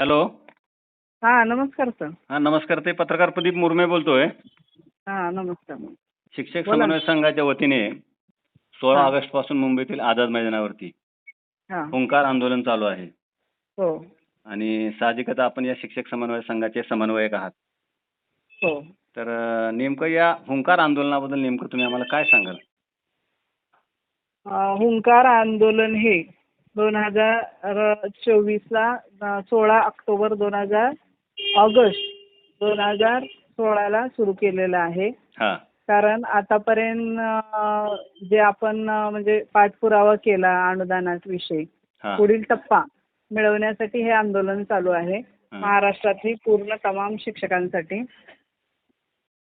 Hello. हा नमस्कार sir. हा नमस्कार ते पत्रकार प्रदीप मुरमे बोलतोय. हा नमस्कार. शिक्षक बोला ना. समन्वय संघाच्या वतीने सोळा हा. ऑगस्टपासून मुंबईतील आझाद मैदानावरती हा. हुंकार आंदोलन चालू आहे. हो. आणि साहजिकच आपण या शिक्षक समन्वय संघाचे समन्वयक आहात. हो. तर अं, नेमकं या हुंकार आंदोलनाबद्दल नेमकं तुम्ही आम्हाला काय सांगाल? अं, हुंकार आंदोलन हे दोन हजार चोवीसला सोळा ऑक्टोबर दोन हजार ऑगस्ट दोन हजार सोळाला सुरू केलेलं आहे. कारण आतापर्यंत जे आपण म्हणजे पाठपुरावा केला अनुदानाविषयी पुढील टप्पा मिळवण्यासाठी हे आंदोलन चालू आहे. महाराष्ट्रातील पूर्ण तमाम शिक्षकांसाठी.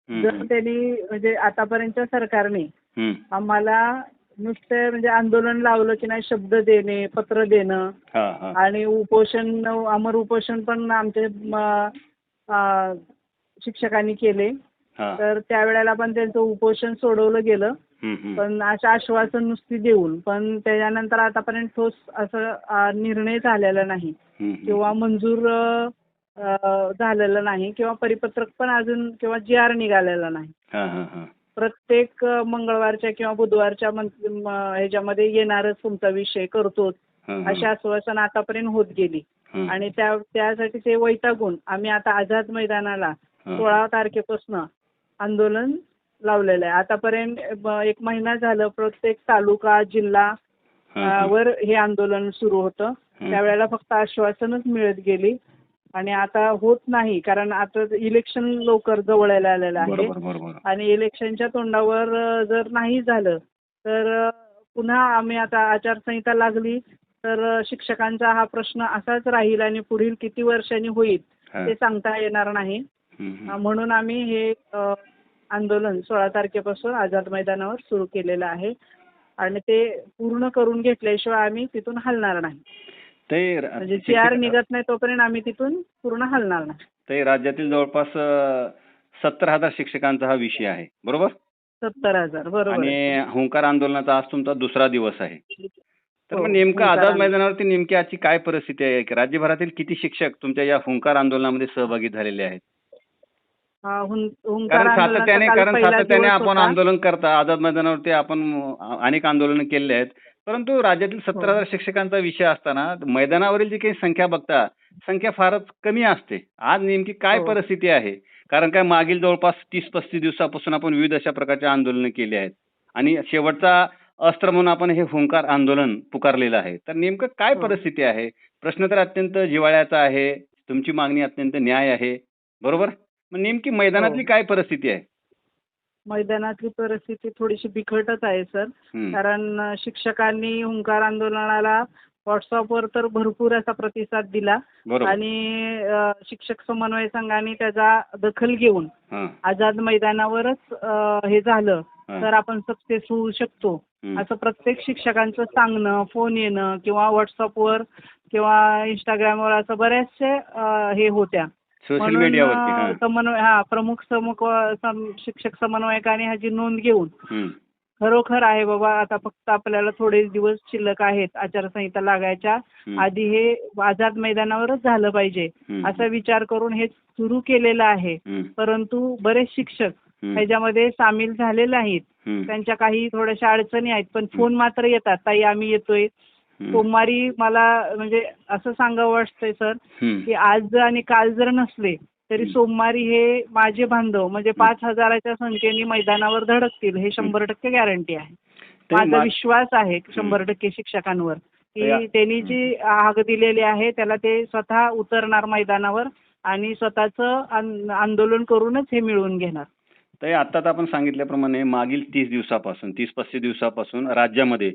जर त्यांनी म्हणजे आतापर्यंतच्या सरकारने. आम्हाला नुसते म्हणजे आंदोलन लावलं की नाही शब्द देणे पत्र देणं. हा हा. आणि उपोषण अमर उपोषण पण आमचे म, आ, शिक्षकांनी केले. हा. तर त्यावेळेला पण त्यांचं उपोषण सोडवलं गेलं. हम्म, हम्म. पण अशा आश्वासन नुसती देऊन पण त्याच्यानंतर आतापर्यंत ठोस असं आ, निर्णय झालेला नाही. हम्म, हम्म. किंवा मंजूर अ, झालेलं नाही. किंवा परिपत्रक पण अजून किंवा जी आर निघालेला नाही. हा हा हा. प्रत्येक मंगळवारच्या किंवा बुधवारच्या ह्याच्यामध्ये येणारच तुमचा विषय करतोच हा. अशी आश्वासन आतापर्यंत होत गेली. आणि त्या त्यासाठी ते वैतागून आम्ही आता आझाद मैदानाला. सोळा तारखेपासून आंदोलन लावलेलं आहे आतापर्यंत एक महिना झालं प्रत्येक तालुका जिल्हा वर हे आंदोलन सुरू होतं. त्यावेळेला फक्त आश्वासनच मिळत गेली आणि आता होत नाही कारण आता इलेक्शन लवकर जवळ यायला आलेलं आहे. बरोबर बरोबर. आणि इलेक्शनच्या तोंडावर जर नाही झालं तर पुन्हा आम्ही आता आचारसंहिता लागली तर शिक्षकांचा हा प्रश्न असाच राहील आणि पुढील किती वर्षांनी होईल. ते सांगता येणार नाही. म्हणून आम्ही हे आंदोलन सोळा तारखेपासून आझाद मैदानावर सुरू केलेलं आहे. आणि ते पूर्ण करून घेतल्याशिवाय आम्ही तिथून हलणार नाही. ते म्हणजे जी आर निघत नाही तोपर्यंत आम्ही तिथून पूर्ण हलणार नाही. ते राज्यातील जवळपास सत्तर हजार शिक्षकांचा हा विषय आहे. बरोबर? सत्तर हजार. बरोबर. आणि हुंकार आंदोलनाचा आज तुमचा दुसरा दिवस आहे. तर हो, मग नेमकं आझाद. मैदानावरती नेमकी आजची काय परिस्थिती आहे? की राज्यभरातील किती शिक्षक तुमच्या या हुंकार आंदोलनामध्ये सहभागी झालेले आहेत? कारण सातत्याने कारण सातत्याने आपण. आंदोलन करता आझाद मैदानावरती आपण अनेक आंदोलन केले आहेत. परंतु राज्यातील सत्तर हो. हजार शिक्षकांचा विषय असताना मैदानावरील जी काही संख्या बघता संख्या फारच कमी असते. आज नेमकी काय हो. परिस्थिती आहे? कारण काय मागील जवळपास तीस पस्तीस दिवसापासून आपण विविध अशा प्रकारचे आंदोलन केली आहेत. आणि शेवटचा अस्त्र म्हणून आपण हे हुंकार आंदोलन पुकारलेलं आहे. तर नेमकं काय हो. परिस्थिती आहे? प्रश्न तर अत्यंत जिव्हाळ्याचा आहे. तुमची मागणी अत्यंत न्याय आहे. बरोबर? मग नेमकी मैदानातली. काय परिस्थिती आहे? मैदानातली परिस्थिती थोडीशी बिकटच आहे सर हम्म. कारण अ, शिक्षकांनी हुंकार आंदोलनाला व्हॉट्सअपवर तर भरपूर असा प्रतिसाद दिला बरोबर आणि अ, शिक्षक समन्वय संघाने त्याचा दखल घेऊन हां आझाद मैदानावरच अ, हे झालं हां. तर आपण सक्सेस होऊ शकतो हम्म. असं प्रत्येक शिक्षकांचं सांगणं फोन येणं किंवा व्हॉट्सअपवर किंवा इंस्टाग्रामवर असं बऱ्याचशे अ, हे होत्या सोशल मीडियावरती. समन्वय हा प्रमुख शिक्षक समन्वयकाने ह्याची नोंद घेऊन. खरोखर आहे बाबा आता फक्त आपल्याला थोडे दिवस शिल्लक आहेत आचारसंहिता लागायच्या. आधी हे आझाद मैदानावरच झालं पाहिजे. असा विचार करून हे सुरू केलेलं आहे. परंतु बरेच शिक्षक. ह्याच्यामध्ये सामील झालेले आहेत. त्यांच्या काही थोड्याशा अडचणी आहेत पण फोन मात्र येतात ताई आम्ही येतोय. सोमवारी मला म्हणजे असं सांगावं वाटतंय सर. की आज आणि काल जर नसले तरी. सोमवारी हे माझे बांधव म्हणजे पाच हजाराच्या संख्येने मैदानावर धडकतील हे शंभर टक्के गॅरंटी आहे. माझा विश्वास आहे शंभर टक्के शिक्षकांवर की त्यांनी जी हाक दिलेली आहे त्याला ते स्वतः उतरणार मैदानावर आणि स्वतःचं आंदोलन करूनच हे मिळवून घेणार. तर आत्ताच आपण सांगितल्याप्रमाणे मागील तीस दिवसापासून तीस पस्तीस दिवसापासून राज्यामध्ये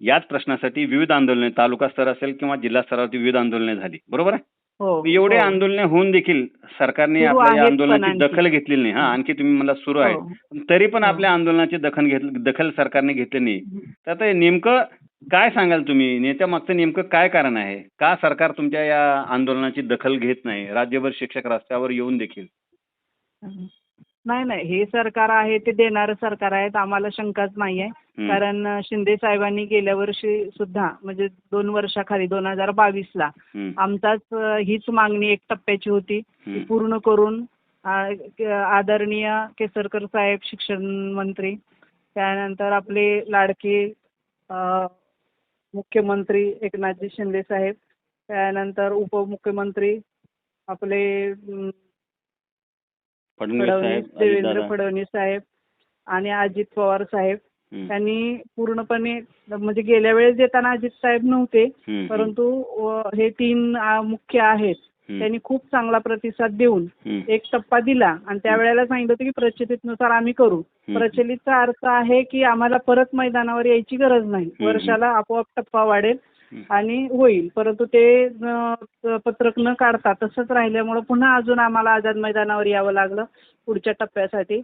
याच प्रश्नासाठी विविध आंदोलने तालुका स्तर असेल किंवा जिल्हा स्तरावरती विविध आंदोलने झाली. बरोबर आहे? हो एवढे हो. आंदोलने होऊन देखील सरकारने सुरू आपल्या आंदोलनाची. दखल घेतलेली नाही. हा आणखी तुम्ही मला सुरू आहे. हो. पण तरी पण. आपल्या आंदोलनाची दखल घेत दखल सरकारने घेतली नाही. तर हे नेमकं काय सांगाल तुम्ही? नेत्या मागचं नेमकं काय कारण आहे? का सरकार तुमच्या या आंदोलनाची दखल घेत नाही? राज्यभर शिक्षक रस्त्यावर येऊन देखील. नाही नाही. हे सरकार आहे ते देणारं सरकार आहे आम्हाला शंकाच नाही आहे. कारण शिंदे साहेबांनी गेल्या वर्षी सुद्धा म्हणजे दोन वर्षाखाली दोन हजार बावीसला हम्म. आमचाच हीच मागणी एक टप्प्याची होती ती. पूर्ण करून आदरणीय केसरकर साहेब शिक्षण मंत्री त्यानंतर आपले लाडके मुख्यमंत्री एकनाथजी शिंदे साहेब त्यानंतर उपमुख्यमंत्री आपले फडणवीस देवेंद्र. फडणवीस साहेब आणि अजित पवार साहेब. त्यांनी पूर्णपणे म्हणजे गेल्या वेळेस देताना अजित साहेब नव्हते. परंतु हे तीन मुख्य आहेत. त्यांनी खूप चांगला प्रतिसाद देऊन. एक टप्पा दिला आणि त्यावेळेला सांगितलं होतं की प्रचलितनुसार आम्ही करू. प्रचलितचा अर्थ आहे की आम्हाला परत मैदानावर यायची गरज नाही. वर्षाला आपोआप टप्पा वाढेल. आणि होईल परंतु ते पत्रक न काढता तसंच राहिल्यामुळं पुन्हा अजून आम्हाला आझाद मैदानावर यावं लागलं पुढच्या टप्प्यासाठी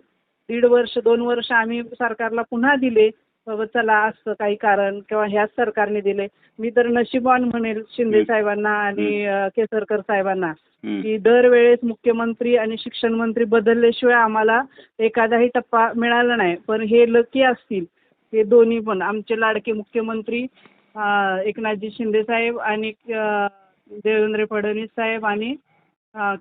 दीड वर्ष दोन वर्ष आम्ही सरकारला पुन्हा दिले बाबा चला असं काही कारण किंवा ह्याच सरकारने दिले मी तर नशिबान म्हणेल शिंदे. साहेबांना आणि केसरकर साहेबांना. की दरवेळेस मुख्यमंत्री आणि शिक्षण मंत्री बदलल्याशिवाय आम्हाला एखादाही टप्पा मिळाला नाही पण हे लकी असतील हे दोन्ही पण आमचे लाडके मुख्यमंत्री एकनाथजी शिंदे साहेब आणि देवेंद्र फडणवीस साहेब आणि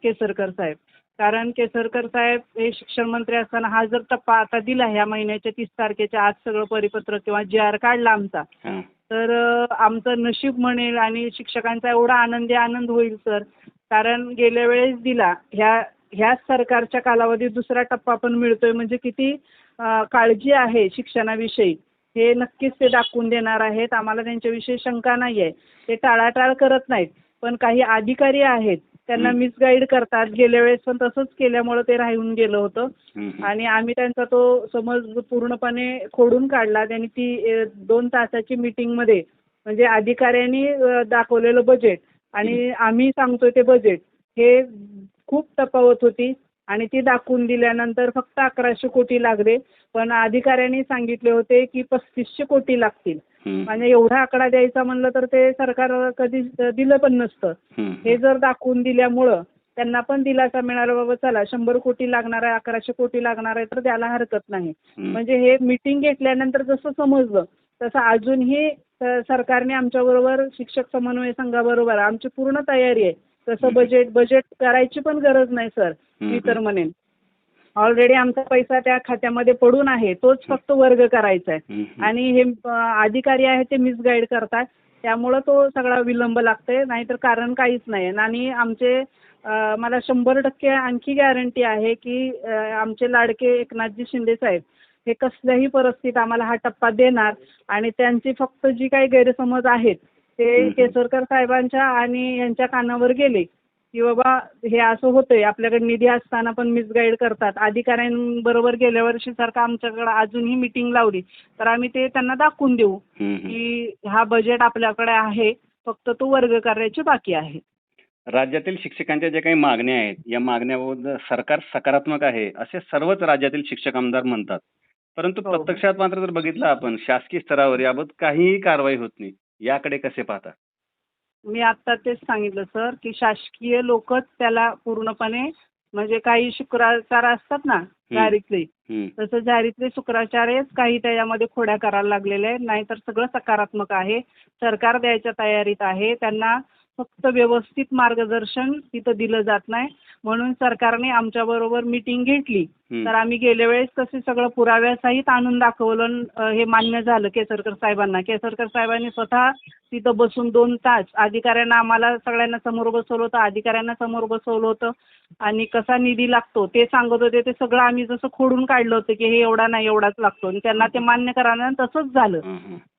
केसरकर साहेब कारण केसरकर साहेब हे शिक्षण मंत्री असताना हा जर टप्पा आता दिला ह्या महिन्याच्या तीस तारखेच्या आज सगळं परिपत्र किंवा जी आर काढला आमचा. तर आमचं नशीब म्हणेल आणि शिक्षकांचा एवढा आनंदी आनंद होईल सर. कारण गेल्या वेळेस दिला ह्या ह्याच सरकारच्या कालावधीत दुसरा टप्पा पण मिळतोय म्हणजे किती काळजी आहे शिक्षणाविषयी. हे नक्कीच ते दाखवून देणार आहेत. आम्हाला त्यांच्याविषयी शंका नाही आहे ते टाळाटाळ करत नाहीत. पण काही अधिकारी आहेत त्यांना. मिसगाईड करतात गेल्या वेळेस पण तसंच केल्यामुळं ते राहून गेलं होतं. आणि आम्ही त्यांचा तो समज पूर्णपणे खोडून काढला त्यांनी ती दोन तासाची मीटिंगमध्ये म्हणजे अधिकाऱ्यांनी दाखवलेलं बजेट आणि आम्ही सांगतोय ते बजेट हे खूप तफावत होती आणि ती दाखवून दिल्यानंतर फक्त अकराशे कोटी लागले पण अधिकाऱ्यांनी सांगितले होते की पस्तीसशे कोटी लागतील. म्हणजे एवढा आकडा द्यायचा म्हणलं तर ते सरकार कधी दिलं पण नसतं. हे जर दाखवून दिल्यामुळं त्यांना पण दिलासा मिळाला बाबा चला शंभर कोटी लागणार आहे अकराशे कोटी लागणार आहे तर द्यायला हरकत नाही. म्हणजे हे मीटिंग घेतल्यानंतर जसं समजलं तसं अजूनही सरकारने आमच्याबरोबर शिक्षक समन्वय संघाबरोबर आमची पूर्ण तयारी आहे तसं. बजेट बजेट करायची पण गरज नाही सर मी. तर म्हणेन. ऑलरेडी आमचा पैसा त्या खात्यामध्ये पडून आहे तोच फक्त वर्ग करायचा आहे. आणि हे अधिकारी आहेत ते मिसगाईड करतात. त्यामुळं तो सगळा विलंब लागतोय. नाहीतर कारण काहीच नाही. आणि आमचे मला शंभर टक्के आणखी गॅरंटी आहे की आमचे लाडके एकनाथजी शिंदे साहेब हे कसल्याही परिस्थितीत आम्हाला हा टप्पा देणार. आणि त्यांची फक्त जी काही गैरसमज आहेत ते. केसरकर साहेबांच्या आणि यांच्या कानावर गेले की बाबा हे असं होतंय आपल्याकडे निधी असताना पण मिसगाईड करतात अधिकाऱ्यांबरोबर गेल्या वर्षी सारखं आमच्याकडे अजूनही मिटिंग लावली तर आम्ही ते त्यांना दाखवून देऊ. की हा बजेट आपल्याकडे आहे फक्त तो वर्ग करायचे बाकी आहे राज्यातील शिक्षकांच्या ज्या काही मागण्या आहेत या मागण्याबद्दल सरकार सकारात्मक आहे असे सर्वच राज्यातील शिक्षक आमदार म्हणतात परंतु हो. प्रत्यक्षात मात्र जर बघितलं आपण शासकीय स्तरावर याबाबत काहीही कारवाई होत नाही याकडे कसे पाहता? मी आत्ता तेच सांगितलं सर की शासकीय लोकच त्याला पूर्णपणे म्हणजे काही शुक्राचार असतात ना जारीतले. तसं जारीतले शुक्राचार्यच काही त्याच्यामध्ये खोड्या करायला लागलेले आहेत. नाहीतर सगळं सकारात्मक आहे. सरकार द्यायच्या तयारीत आहे. त्यांना फक्त व्यवस्थित मार्गदर्शन तिथं दिलं जात नाही. म्हणून सरकारने आमच्याबरोबर मीटिंग घेतली. तर आम्ही गेल्या वेळेस तसे सगळं पुराव्यासहित आणून दाखवलं हे मान्य झालं केसरकर साहेबांना केसरकर साहेबांनी स्वतः तिथं बसून दोन तास अधिकाऱ्यांना आम्हाला सगळ्यांना समोर बसवलं होतं अधिकाऱ्यांना समोर बसवलं होतं आणि कसा निधी लागतो ते सांगत होते ते सगळं आम्ही जसं खोडून काढलं होतं की हे एवढा नाही एवढाच लागतो आणि त्यांना ते मान्य करायला तसंच झालं.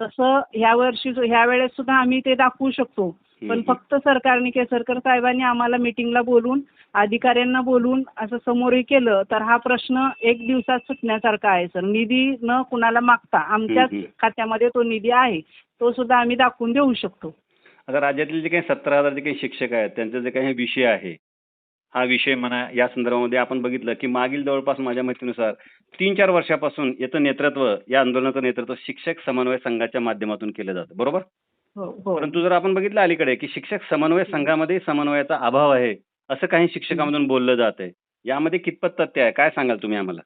तसं ह्या वर्षी ह्या वेळेस सुद्धा आम्ही ते दाखवू शकतो पण. फक्त सरकारने केसरकर साहेबांनी आम्हाला मिटिंगला बोलून अधिकाऱ्यांना बोलून असं समोरही केलं तर हा प्रश्न एक दिवसात सुटण्यासारखा आहे सर. निधी न कुणाला मागता आमच्याच. खात्यामध्ये तो निधी आहे तो सुद्धा आम्ही दाखवून देऊ शकतो. आता राज्यातील जे काही सतरा हजार जे काही शिक्षक आहेत त्यांचा जे काही विषय आहे हा विषय म्हणा या संदर्भामध्ये आपण बघितलं की मागील जवळपास माझ्या माहितीनुसार तीन चार वर्षापासून याचं नेतृत्व या आंदोलनाचं नेतृत्व शिक्षक समन्वय संघाच्या माध्यमातून केलं जातं. बरोबर? हो हो. परंतु जर आपण बघितलं अलीकडे की शिक्षक समन्वय संघामध्ये समन्वयाचा अभाव आहे असं काही शिक्षकांमधून बोललं जात आहे. यामध्ये कितपत तथ्य आहे? काय सांगाल तुम्ही आम्हाला?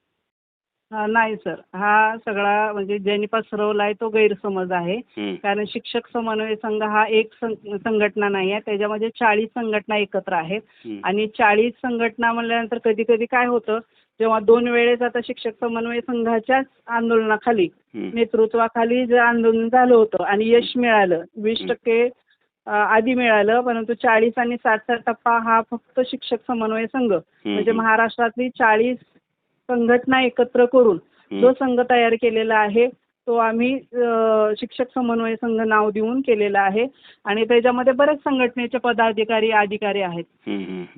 अ, नाही सर. हा सगळा म्हणजे ज्यांनी पसरवला आहे तो गैरसमज आहे. हं. कारण शिक्षक समन्वय संघ हा एक सं- संघटना नाही आहे. त्याच्यामध्ये चाळीस संघटना एकत्र आहेत. हं. आणि चाळीस संघटना म्हणल्यानंतर कधी कधी काय होतं जेव्हा दोन वेळेस आता शिक्षक समन्वय संघाच्याच आंदोलनाखाली हं. नेतृत्वाखाली जे आंदोलन झालं होतं आणि यश मिळालं वीस. टक्के आधी मिळालं परंतु चाळीस आणि साठचा टप्पा हा फक्त शिक्षक समन्वय संघ म्हणजे. महाराष्ट्रातली चाळीस संघटना एकत्र करून. जो संघ तयार केलेला आहे तो आम्ही शिक्षक समन्वय संघ नाव देऊन केलेला आहे आणि त्याच्यामध्ये बरेच संघटनेचे पदाधिकारी अधिकारी आहेत.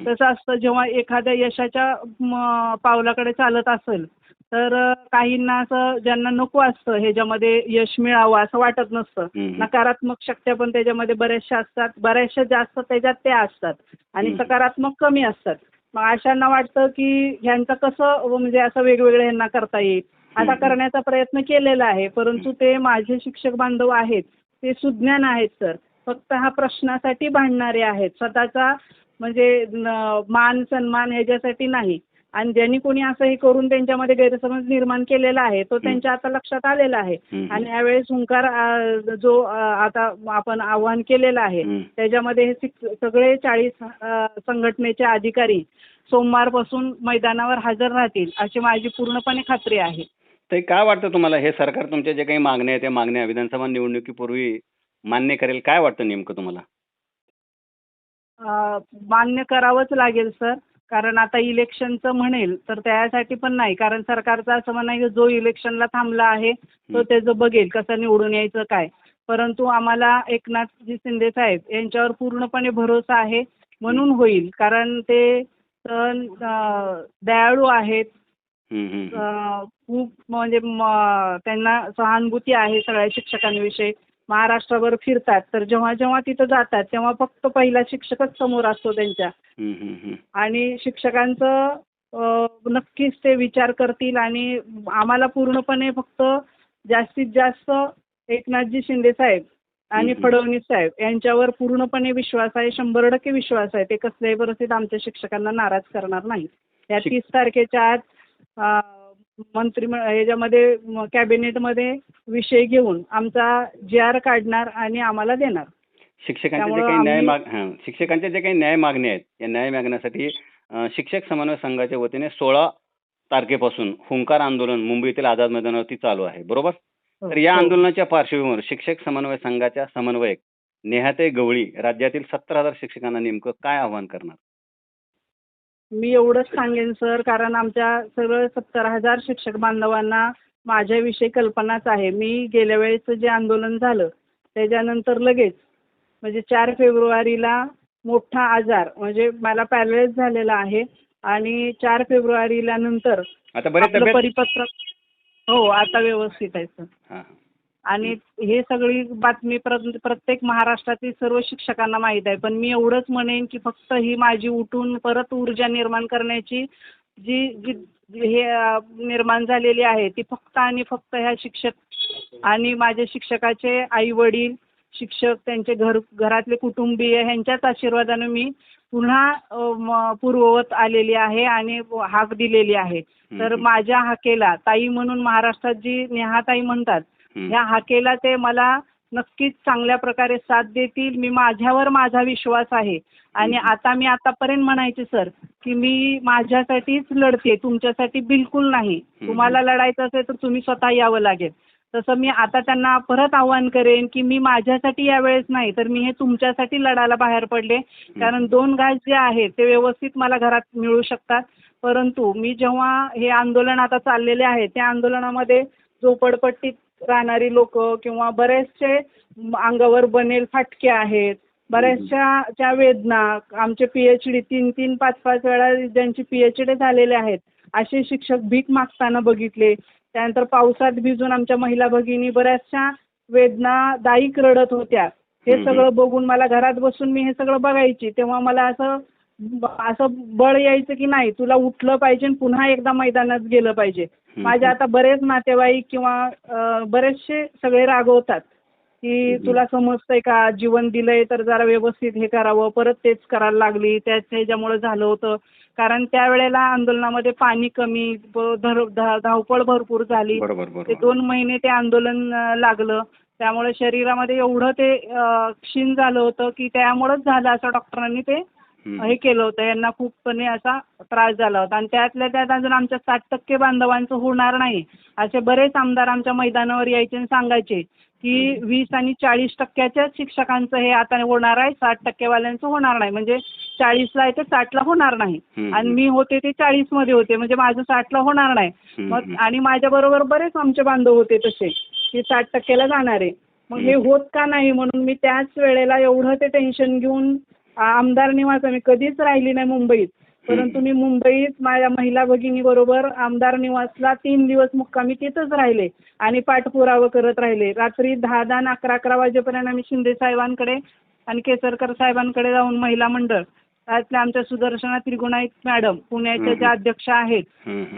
तसं असतं जेव्हा एखाद्या यशाच्या पावलाकडे चालत असेल तर काहींना असं ज्यांना नको असतं ह्याच्यामध्ये यश मिळावं असं वाटत नसतं. नकारात्मक शक्त्या पण त्याच्यामध्ये बऱ्याचशा असतात. बऱ्याचशा जास्त त्याच्यात त्या असतात आणि. सकारात्मक कमी असतात. मग अशांना वाटतं की ह्यांचं कसं म्हणजे असं वेगवेगळं ह्यांना करता येईल? आता हं. करण्याचा प्रयत्न केलेला आहे परंतु ते माझे शिक्षक बांधव आहेत. ते सुज्ञान आहेत सर. फक्त हा प्रश्नासाठी भांडणारे आहेत. स्वतःचा म्हणजे मान सन्मान ह्याच्यासाठी नाही. आणि ज्यांनी कोणी असं हे करून त्यांच्यामध्ये गैरसमज निर्माण केलेला आहे तो त्यांच्या आता लक्षात आलेला आहे. आणि यावेळेस हुंकार जो आता आपण आव्हान केलेलं आहे. त्याच्यामध्ये हे सगळे चाळीस संघटनेचे अधिकारी सोमवारपासून मैदानावर हजर राहतील अशी माझी पूर्णपणे खात्री आहे. ते काय वाटतं तुम्हाला? हे सरकार तुमच्या जे काही मागण्या आहेत त्या मागण्या विधानसभा निवडणुकीपूर्वी मान्य करेल काय वाटतं नेमकं तुम्हाला? मान्य करावंच लागेल सर. कारण आता इलेक्शनचं म्हणेल तर त्यासाठी पण नाही. कारण सरकारचं असं म्हणणं आहे की जो इलेक्शनला थांबला आहे तो. त्याचं बघेल कसं निवडून यायचं काय. परंतु आम्हाला एकनाथजी शिंदे साहेब यांच्यावर पूर्णपणे भरोसा आहे म्हणून होईल. कारण ते सण दयाळू आहेत. खूप म्हणजे त्यांना सहानुभूती आहे सगळ्या शिक्षकांविषयी. महाराष्ट्रभर फिरतात तर जेव्हा जेव्हा तिथं जातात तेव्हा फक्त पहिला शिक्षकच समोर असतो त्यांच्या. आणि शिक्षकांचं नक्कीच ते विचार करतील आणि आम्हाला पूर्णपणे फक्त जास्तीत जास्त एकनाथजी शिंदे साहेब आणि. फडणवीस साहेब यांच्यावर पूर्णपणे विश्वास आहे शंभर टक्के विश्वास आहे ते कसल्याही परिस्थितीत आमच्या शिक्षकांना नाराज करणार नाही या तीस तारखेच्या आत अ, मंत्री ह्याच्यामध्ये म- कॅबिनेटमध्ये विषय घेऊन आमचा जी आर काढणार आणि आम्हाला देणार. शिक्षकांचे जे काही न्याय माग हां शिक्षकांच्या जे काही न्याय मागण्या आहेत या न्याय मागण्यासाठी अं, शिक्षक समन्वय संघाच्या वतीने सोळा तारखेपासून हुंकार आंदोलन मुंबईतील आझाद मैदानावरती चालू आहे बरोबर? तर या हो. आंदोलनाच्या पार्श्वभूमीवर शिक्षक समन्वय संघाच्या समन्वयक नेहाते गवळी राज्यातील सत्तर हजार शिक्षकांना नेमकं काय आव्हान करणार? मी एवढंच सांगेन सर कारण आमच्या सगळं सत्तर हजार शिक्षक बांधवांना माझ्याविषयी कल्पनाच आहे. मी गेल्या वेळेचं जे आंदोलन झालं त्याच्यानंतर लगेच म्हणजे चार फेब्रुवारीला मोठा आजार म्हणजे मला पॅरलाइज झालेला आहे आणि चार फेब्रुवारीला नंतर आता बरेच आपलं तब्येत? परिपत्रक हो आता व्यवस्थित आहे सर. हां. आणि हे सगळी बातमी प्र प्रत्येक महाराष्ट्रातील सर्व शिक्षकांना माहीत आहे पण मी एवढंच म्हणेन की फक्त ही माझी उठून परत ऊर्जा निर्माण करण्याची जी जी हे निर्माण झालेली आहे ती फक्त आणि फक्त ह्या शिक्षक आणि माझे शिक्षकाचे आई वडील शिक्षक त्यांचे घर घरातले कुटुंबीय ह्यांच्याच आशीर्वादाने मी पुन्हा पूर्ववत आलेली आहे आणि हाक दिलेली आहे तर. माझ्या हाकेला ताई म्हणून महाराष्ट्रात जी नेहाताई म्हणतात. ह्या हाकेला ते मला नक्कीच चांगल्या प्रकारे साथ देतील. मी माझ्यावर माझा विश्वास आहे. आणि. आता मी आतापर्यंत म्हणायचे सर की मी माझ्यासाठीच लढते तुमच्यासाठी बिलकुल नाही. तुम्हाला लढायचं असेल तर तुम्ही स्वतः यावं लागेल. तसं मी आता त्यांना परत आव्हान करेन की मी माझ्यासाठी यावेळेस नाही तर मी हे तुमच्यासाठी लढायला बाहेर पडले. कारण दोन घास जे आहेत ते व्यवस्थित मला घरात मिळू शकतात. परंतु मी जेव्हा हे आंदोलन आता चाललेले आहे त्या आंदोलनामध्ये झोपडपट्टीत राहणारी लोक किंवा बरेचसे अंगावर बनेल फाटके आहेत. बऱ्याचशा त्या वेदना आमचे पी एच डी तीन तीन पाच पाच वेळा ज्यांची पी एच डी झालेले आहेत असे शिक्षक भीक मागताना बघितले. त्यानंतर पावसात भिजून आमच्या महिला भगिनी बऱ्याचशा वेदनादायक रडत होत्या. हे. सगळं बघून मला घरात बसून मी हे सगळं बघायची. तेव्हा मला असं असं बळ यायचं की नाही तुला उठलं पाहिजे आणि पुन्हा एकदा मैदानात गेलं पाहिजे. माझे आता बरेच नातेवाईक किंवा बरेचसे सगळे रागवतात की तुला समजतंय का? जीवन दिलंय तर जरा व्यवस्थित हे करावं परत तेच करायला लागली त्याच ह्याच्यामुळे झालं होतं. कारण त्यावेळेला आंदोलनामध्ये पाणी कमी धावपळ भरपूर झाली. ते दोन महिने ते आंदोलन लागलं. त्यामुळे शरीरामध्ये एवढं ते क्षीण झालं होतं की त्यामुळंच झालं असं डॉक्टरांनी ते. हे केलं होतं. यांना खूपपणे असा त्रास झाला होता. आणि त्यातल्या त्यात अजून आमच्या साठ टक्के बांधवांचं होणार नाही. असे बरेच आमदार आमच्या मैदानावर यायचे आणि सांगायचे की वीस आणि चाळीस टक्क्याच्याच शिक्षकांचं हे आता होणार आहे. साठ टक्केवाल्यांचं होणार नाही. म्हणजे चाळीसला आहे ते साठला होणार नाही. आणि मी होते ते चाळीसमध्ये होते. म्हणजे माझं साठला होणार नाही. मग आणि माझ्याबरोबर बरेच आमचे बांधव होते तसे की साठ टक्क्याला जाणार आहे. मग हे होत का नाही म्हणून मी त्याच वेळेला एवढं ते टेन्शन घेऊन आमदार निवास मी कधीच राहिली नाही मुंबईत. परंतु मी मुंबईत माझ्या महिला भगिनीबरोबर आमदार निवासला तीन दिवस मुक्कामी तिथंच राहिले आणि पाठपुरावा करत राहिले. रात्री दहा दहा अकरा अकरा वाजेपर्यंत आम्ही शिंदे साहेबांकडे आणि केसरकर साहेबांकडे जाऊन महिला मंडळ त्यातल्या आमच्या सुदर्शना त्रिगुणाईत मॅडम पुण्याच्या ज्या अध्यक्ष आहेत.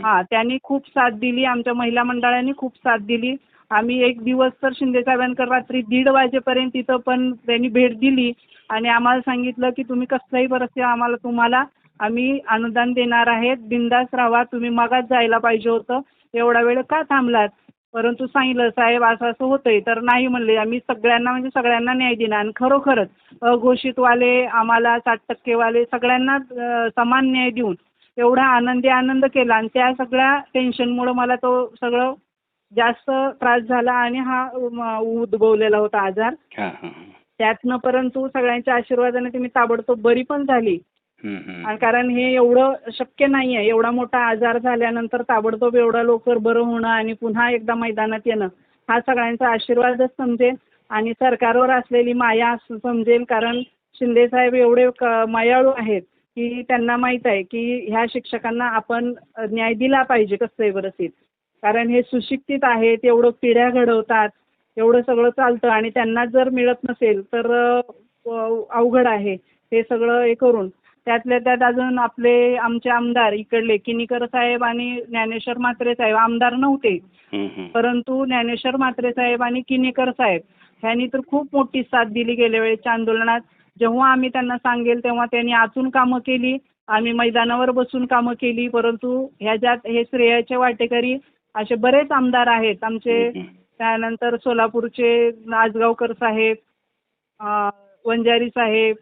हा त्यांनी खूप साथ दिली आमच्या महिला मंडळाने खूप साथ दिली. आम्ही एक दिवस तर शिंदे साहेबांकडे रात्री दीड वाजेपर्यंत तिथं पण त्यांनी भेट दिली. आणि आम्हाला सांगितलं की तुम्ही कसल्याही परिस्थिती आम्हाला तुम्हाला आम्ही अनुदान देणार आहेत. बिंदास राहा तुम्ही मगाच जायला पाहिजे होतं. एवढा वेळ का थांबलात? परंतु सांगितलं साहेब असं असं होतंय. तर नाही म्हणले. आम्ही सगळ्यांना म्हणजे सगळ्यांना न्याय देणार आणि खरोखरच अघोषितवाले आम्हाला साठ टक्केवाले सगळ्यांना समान न्याय देऊन एवढा आनंदी आनंद केला. आणि त्या सगळ्या टेन्शनमुळं मला तो सगळं जास्त त्रास झाला आणि हा उद्भवलेला होता आजार. त्यातनं परंतु सगळ्यांच्या आशीर्वादाने ती मी ताबडतोब बरी पण झाली. आणि कारण हे एवढं शक्य नाही आहे एवढा मोठा आजार झाल्यानंतर ताबडतोब एवढा लवकर बरं होणं आणि पुन्हा एकदा मैदानात येणं हा सगळ्यांचा आशीर्वादच समजेल आणि सरकारवर असलेली माया असं समजेल. कारण शिंदे साहेब एवढे मायाळू आहेत की त्यांना माहीत आहे की ह्या शिक्षकांना आपण न्याय दिला पाहिजे कसंही परिस्थितीत. कारण हे सुशिक्षित आहेत एवढं पिढ्या घडवतात एवढं सगळं चालतं आणि त्यांना जर मिळत नसेल तर अवघड आहे हे सगळं हे करून. त्यातल्या त्यात अजून आपले आमचे आमदार इकडले किनीकर साहेब आणि ज्ञानेश्वर म्हात्रे साहेब आमदार नव्हते. परंतु ज्ञानेश्वर म्हात्रे साहेब आणि किनीकर साहेब ह्यांनी तर खूप मोठी साथ दिली गेल्या वेळेच्या आंदोलनात. जेव्हा आम्ही त्यांना सांगेल तेव्हा त्यांनी आतून कामं केली. आम्ही मैदानावर बसून कामं केली परंतु ह्याच्यात हे श्रेयाचे वाटेकरी असे बरेच आमदार आहेत आमचे. त्यानंतर सोलापूरचे नाजगावकर साहेब अं, वंजारी साहेब.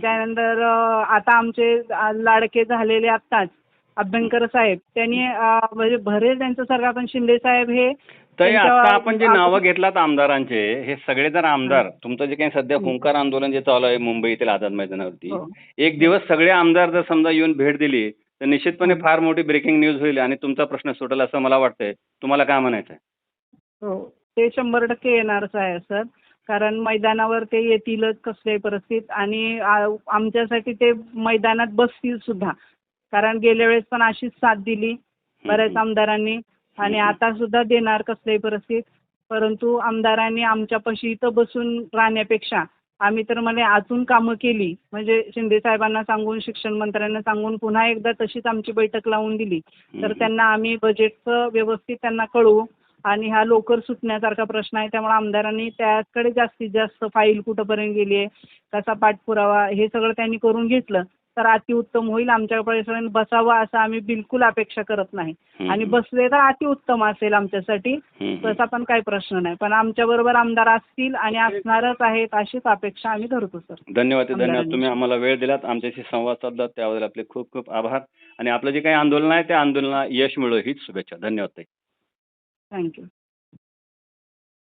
त्यानंतर आता आमचे लाडके झालेले आत्ताच अभ्यंकर साहेब त्यांनी म्हणजे भरेल त्यांचं सरकार पण शिंदे साहेब हे आता आपण जे नावं घेतलात आमदारांचे हे सगळे जर आमदार तुमचं जे काही सध्या. हुंकार आंदोलन जे चालू आहे मुंबईतील आझाद मैदानावरती हो. एक दिवस सगळे आमदार जर समजा येऊन भेट दिली तर निश्चितपणे हम्म. फार मोठी ब्रेकिंग न्यूज होईल आणि तुमचा प्रश्न सुटेल असं मला वाटतंय. तुम्हाला काय म्हणायचं आहे हो ते शंभर टक्के येणारच आहे सर. कारण मैदानावर ते येतीलच कसल्याही परिस्थितीत आणि आ- आमच्यासाठी ते मैदानात बसतील सुद्धा. कारण गेल्या वेळेस पण अशीच साथ दिली बऱ्याच आमदारांनी. आणि हम्म. आता सुद्धा देणार कसल्याही परिस्थितीत. परंतु आमदारांनी आमच्यापाशी इथं बसून राहण्यापेक्षा आम्ही तर मला आतून कामं केली. म्हणजे शिंदे साहेबांना सांगून शिक्षण मंत्र्यांना सांगून पुन्हा एकदा तशीच आमची बैठक लावून दिली. तर. त्यांना आम्ही बजेटचं व्यवस्थित त्यांना कळवू आणि हा लवकर सुटण्यासारखा प्रश्न आहे. त्यामुळे आमदारांनी त्याकडे जास्तीत जास्त फाईल कुठंपर्यंत गेली आहे कसा पाठपुरावा हे सगळं त्यांनी करून घेतलं. तर अतिउत्तम होईल आमच्यापर्यंत बसावं असं आम्ही बिलकुल अपेक्षा करत नाही. आणि बसले तर अतिउत्तम असेल आमच्यासाठी. तसा पण काही प्रश्न नाही. पण आमच्याबरोबर आमदार असतील आणि असणारच आहेत अशीच अपेक्षा आम्ही धरतो सर. धन्यवाद धन्यवाद. तुम्ही आम्हाला वेळ दिलात. आमच्याशी संवाद साधलात त्याबद्दल आपले खूप खूप आभार. आणि आपलं जे काही आंदोलन आहे त्या आंदोलनाला यश मिळो हीच शुभेच्छा. धन्यवाद ताई. थँक्यू